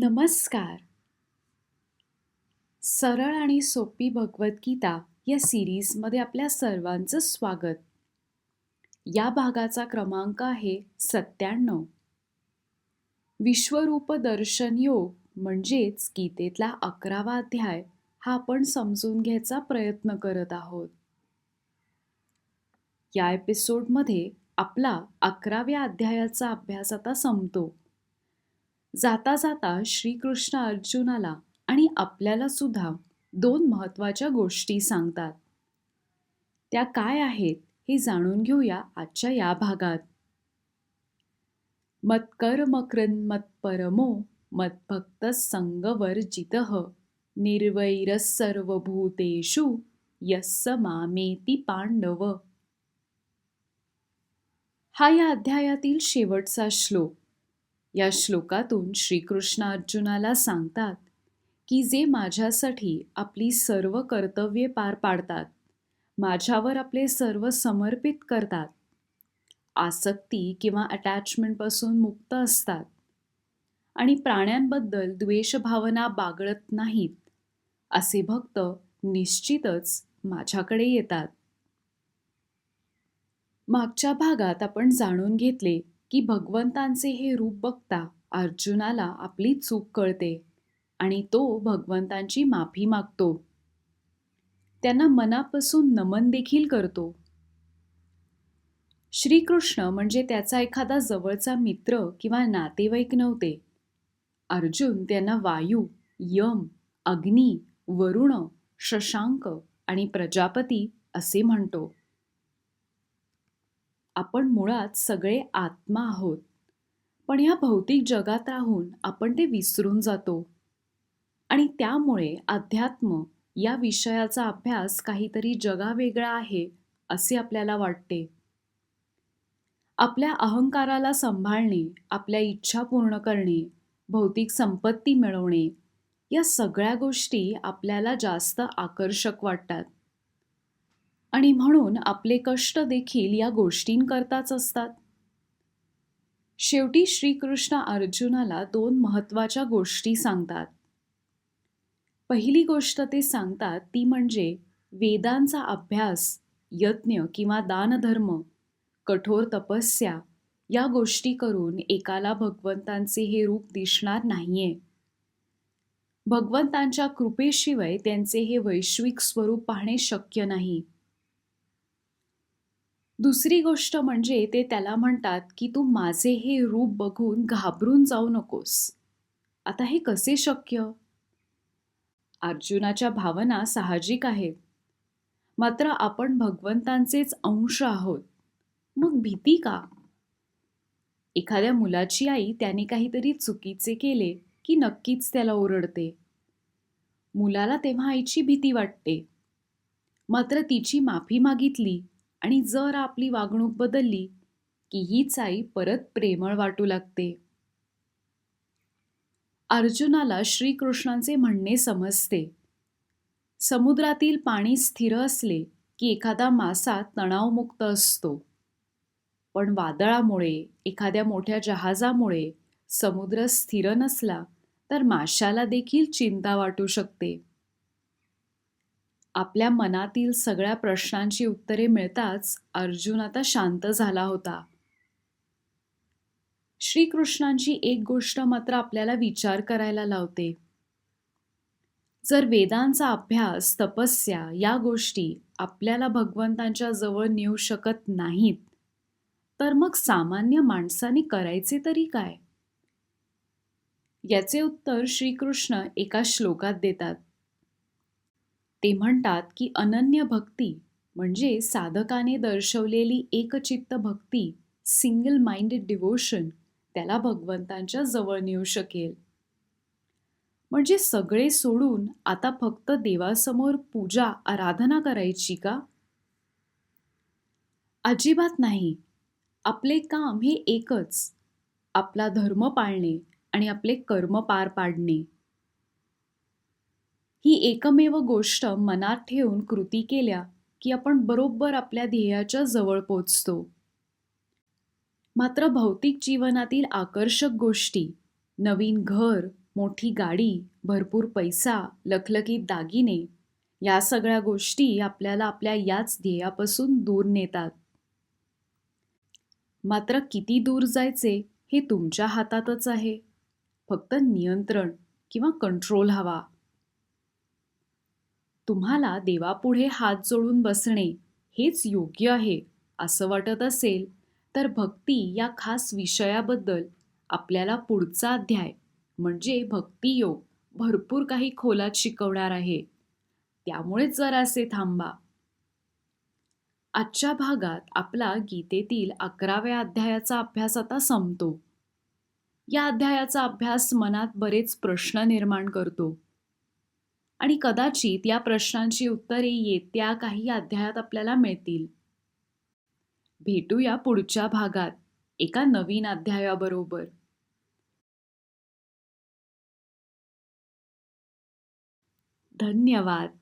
नमस्कार. सरळ आणि सोपी भगवद्गीता या सिरीजमध्ये आपल्या सर्वांचं स्वागत. या भागाचा क्रमांक आहे सत्त्याण्णव. विश्वरूप दर्शन योग म्हणजेच गीतेतला अकरावा अध्याय हा आपण समजून घ्यायचा प्रयत्न करत आहोत. या एपिसोडमध्ये आपला अकराव्या अध्यायाचा अभ्यास आता संपतो. जाता जाता श्रीकृष्ण अर्जुनाला आणि आपल्याला सुद्धा दोन महत्त्वाच्या गोष्टी सांगतात. त्या काय आहेत हे जाणून घेऊया आजच्या या भागात. मत्कर्म मत्परमो मत्भक्त संगवर्जित निर्वैर सर्वभूतेषु यस्स मामेती पांडव हा या अध्यायातील शेवटचा श्लोक. या श्लोकातून श्रीकृष्ण अर्जुनाला सांगतात की जे माझ्यासाठी आपली सर्व कर्तव्ये पार पाडतात माझ्यावर आपले सर्व समर्पित करतात. आसक्ती किंवा अटॅचमेंटपासून मुक्त असतात. आणि प्राण्यांबद्दल द्वेषभावना बागळत नाहीत असे भक्त निश्चितच माझ्याकडे येतात. मागच्या भागात आपण जाणून घेतले की भगवंतांचे हे रूप बघता अर्जुनाला आपली चूक कळते आणि तो भगवंतांची माफी मागतो. त्यांना मनापासून नमन देखील करतो. श्रीकृष्ण म्हणजे त्याचा एखादा जवळचा मित्र किंवा नातेवाईक नव्हते. अर्जुन त्यांना वायू यम अग्नी वरुण शशांक आणि प्रजापती असे म्हणतो. आपण मुळात सगळे आत्मा आहोत. पण ह्या भौतिक जगात राहून आपण ते विसरून जातो. आणि त्यामुळे अध्यात्म या विषयाचा अभ्यास काहीतरी जगावेगळा आहे असे आपल्याला वाटते. आपल्या अहंकाराला सांभाळणे आपल्या इच्छा पूर्ण करणे भौतिक संपत्ती मिळवणे या सगळ्या गोष्टी आपल्याला जास्त आकर्षक वाटतात. आणि म्हणून आपले कष्ट देखील या गोष्टींकरताच असतात. शेवटी श्रीकृष्ण अर्जुनाला दोन महत्त्वाच्या गोष्टी सांगतात. पहिली गोष्ट ते सांगतात ती म्हणजे वेदांचा अभ्यास यज्ञ किंवा दानधर्म कठोर तपस्या या गोष्टी करून एकाला भगवंतांचे हे रूप दिसणार नाहीये. भगवंतांच्या कृपेशिवाय त्यांचे हे वैश्विक स्वरूप पाहणे शक्य नाही. दुसरी गोष्ट म्हणजे ते त्याला म्हणतात की तू माझे हे रूप बघून घाबरून जाऊ नकोस. आता हे कसे शक्य? अर्जुनाच्या भावना साहजिक आहेत. मात्र आपण भगवंतांचेच अंश आहोत. मग भीती का? एखाद्या मुलाची आई त्याने काहीतरी चुकीचे केले की नक्कीच त्याला ओरडते. मुलाला तेव्हा आईची भीती वाटते. मात्र तिची माफी मागितली आणि जर आपली वागणूक बदलली की हीच आई परत प्रेमळ वाटू लागते. अर्जुनाला श्रीकृष्णांचे म्हणणे समजते. समुद्रातील पाणी स्थिर असले की एखादा मासा तणावमुक्त असतो. पण वादळामुळे एखाद्या मोठ्या जहाजामुळे समुद्र स्थिर नसला तर माशाला देखील चिंता वाटू शकते. आपल्या मनातील सगळ्या प्रश्नांची उत्तरे मिळताच अर्जुन आता शांत झाला होता. श्रीकृष्णांची एक गोष्ट मात्र आपल्याला विचार करायला लावते. जर वेदांचा अभ्यास तपस्या या गोष्टी आपल्याला भगवंतांच्या जवळ नेऊ शकत नाहीत तर मग सामान्य माणसाने करायचे तरी काय? याचे उत्तर श्रीकृष्ण एका श्लोकात देतात. ते म्हणतात की अनन्य भक्ती म्हणजे साधकाने दर्शवलेली एकचित्त भक्ती सिंगल माइंडेड डिवोशन त्याला भगवंतांच्या जवळ नेऊ शकेल. म्हणजे सगळे सोडून आता फक्त देवासमोर पूजा आराधना करायची का? अजिबात नाही. आपले काम हे एकच आपला धर्म पाळणे आणि आपले कर्म पार पाडणे. ही एकमेव गोष्ट मनात ठेवून कृती केल्या की आपण बरोबर आपल्या ध्येयाच्या जवळ पोचतो. मात्र भौतिक जीवनातील आकर्षक गोष्टी नवीन घर मोठी गाडी भरपूर पैसा लखलखीत दागिने या सगळ्या गोष्टी आपल्याला आपल्या याच ध्येयापासून दूर नेतात. मात्र किती दूर जायचे हे तुमच्या हातातच आहे. फक्त नियंत्रण किंवा कंट्रोल हवा. तुम्हाला देवापुढे हात जोडून बसणे हेच योग्य आहे असं वाटत असेल तर भक्ती या खास विषयाबद्दल आपल्याला पुढचा अध्याय म्हणजे भक्तियोग भरपूर काही खोलात शिकवणार आहे. त्यामुळेच जरासे थांबा. आजच्या भागात आपला गीतेतील अकराव्या अध्यायाचा अभ्यास आता संपतो. या अध्यायाचा अभ्यास मनात बरेच प्रश्न निर्माण करतो. आणि कदाचित या प्रश्नांची उत्तरे येत्या काही अध्यायात आपल्याला मिळतील. भेटूया पुढच्या भागात एका नवीन अध्यायाबरोबर. धन्यवाद.